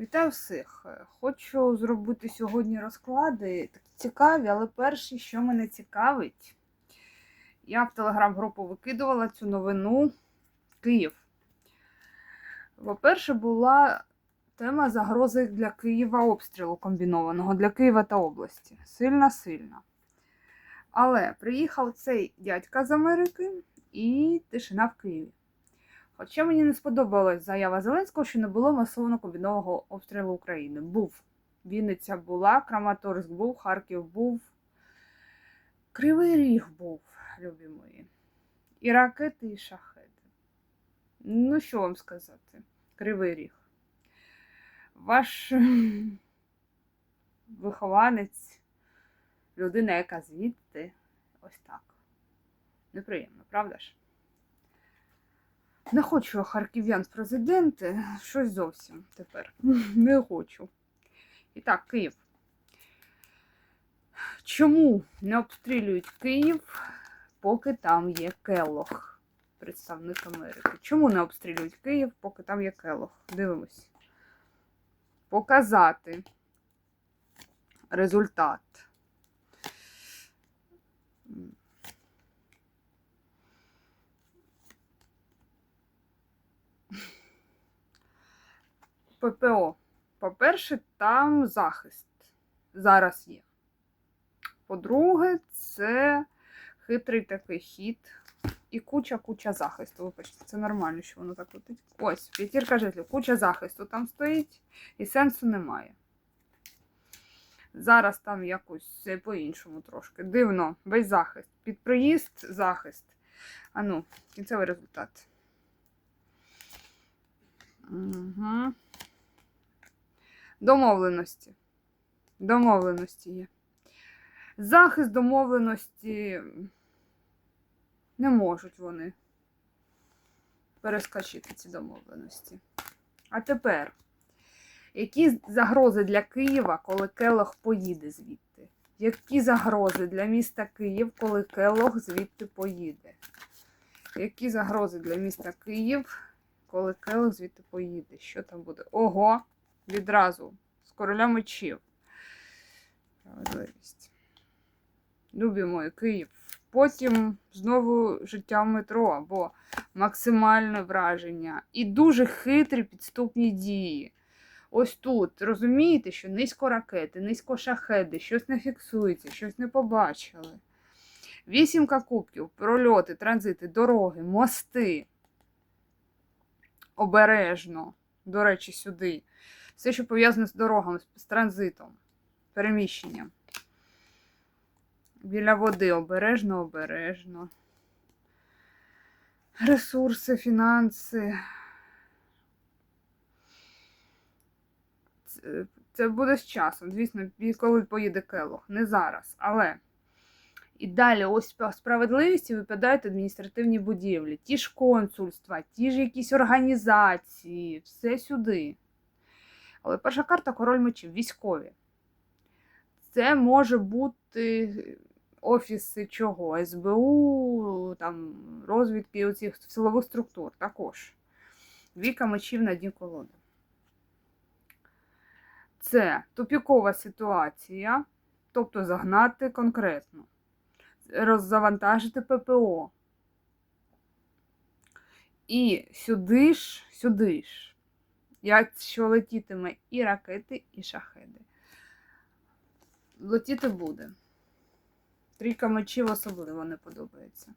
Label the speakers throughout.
Speaker 1: Вітаю всіх! Хочу зробити сьогодні розклади такі цікаві, але перше, що мене цікавить, я в телеграм-групу викидувала цю новину Київ. По-перше, була тема загрози для Києва обстрілу комбінованого для Києва та області. Сильна-сильна. Але приїхав цей дядька з Америки і тишина в Києві. Хоча мені не сподобалась заява Зеленського, що не було масовано комбінованого обстрілу України. Був. Вінниця була, Краматорськ був, Харків був, Кривий Ріг був, любі мої. І ракети, і шахеди. Ну, що вам сказати? Кривий Ріг. Ваш вихованець, людина, яка звідти, ось так. Неприємно, правда ж? Не хочу харків'ян в президенти, щось зовсім тепер. Не хочу. І так, Київ. Чому не обстрілюють Київ, поки там є Келох, представник Америки? Чому не обстрілюють Київ, поки там є Келох? Дивимось. Показати результат. ППО. По-перше, там захист зараз є. По-друге, це хитрий такий хід і куча-куча захисту. Вибачте, це нормально, що воно так летить. Ось, п'ятірка житлів, куча захисту там стоїть, і сенсу немає. Зараз там якось по-іншому трошки. Дивно, весь захист. Під приїзд захист. А ну, кінцевий результат. Угу. Домовленості. Домовленості є. Захист домовленості не можуть вони перескочити ці домовленості. А тепер, які загрози для Києва, коли Келох поїде звідти? Які загрози для міста Київ, коли Келох звідти поїде? Які загрози для міста Київ, коли Келох звідти поїде? Що там буде? Ого! Відразу з короля мечів. Любі мої Київ. Потім знову життя в метро або максимальне враження. І дуже хитрі підступні дії. Ось тут розумієте, що низько ракети, низько шахеди, щось не фіксується, щось не побачили. Вісімка кубків, прольоти, транзити, дороги, мости. Обережно, до речі, сюди. Все, що пов'язане з дорогами, з транзитом, переміщенням. Біля води обережно, обережно. Ресурси, фінанси. Це, буде з часом. Звісно, коли поїде Келох. Не зараз. Але. І далі, ось по справедливості випадають адміністративні будівлі, ті ж консульства, ті ж якісь організації, все сюди. Але перша карта король мечів, військові. Це може бути офіси чого? СБУ, там, розвідки оцих силових структур також. Віка мечів на дні колоди. Це тупікова ситуація, тобто загнати конкретно, роззавантажити ППО. І сюди ж, сюди ж. Якщо летітиме і ракети, і шахеди. Летіти буде. Трійка мечів особливо не подобається.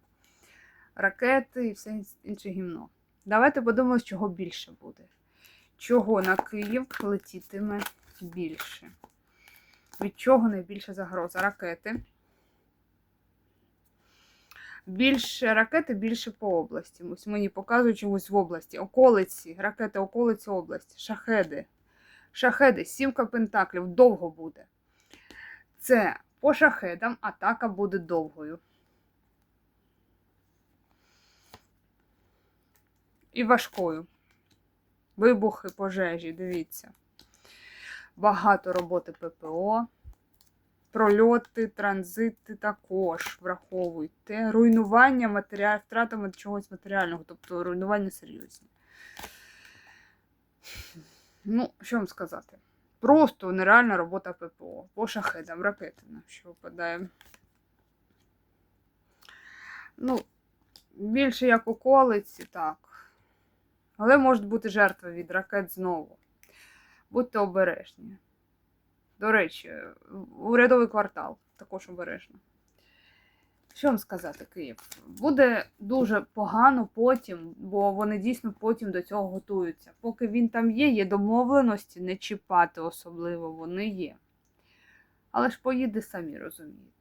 Speaker 1: Ракети і все інше гімно. Давайте подумаємо, чого більше буде. Чого на Київ летітиме більше? Від чого найбільша загроза? Ракети. Більше ракети, більше по області. Ось мені показують чомусь в області. Околиці, ракети, околиці області, шахеди. Шахеди, сімка пентаклів, довго буде. Це по шахедам атака буде довгою. І важкою. Вибухи, пожежі, дивіться. Багато роботи ППО. Прольоти, транзити також враховуйте. Руйнування матеріал, втратами чогось матеріального, тобто руйнування серйозні. Ну, що вам сказати? Просто нереальна робота ППО. По шахедам, ракети, на що випадає. Ну, більше як околиці, так. Але можуть бути жертви від ракет знову. Будьте обережні. До речі, урядовий квартал також обережно. Що вам сказати, Київ? Буде дуже погано потім, бо вони дійсно потім до цього готуються. Поки він там є, є домовленості не чіпати особливо, вони є. Але ж поїде самі розумієте.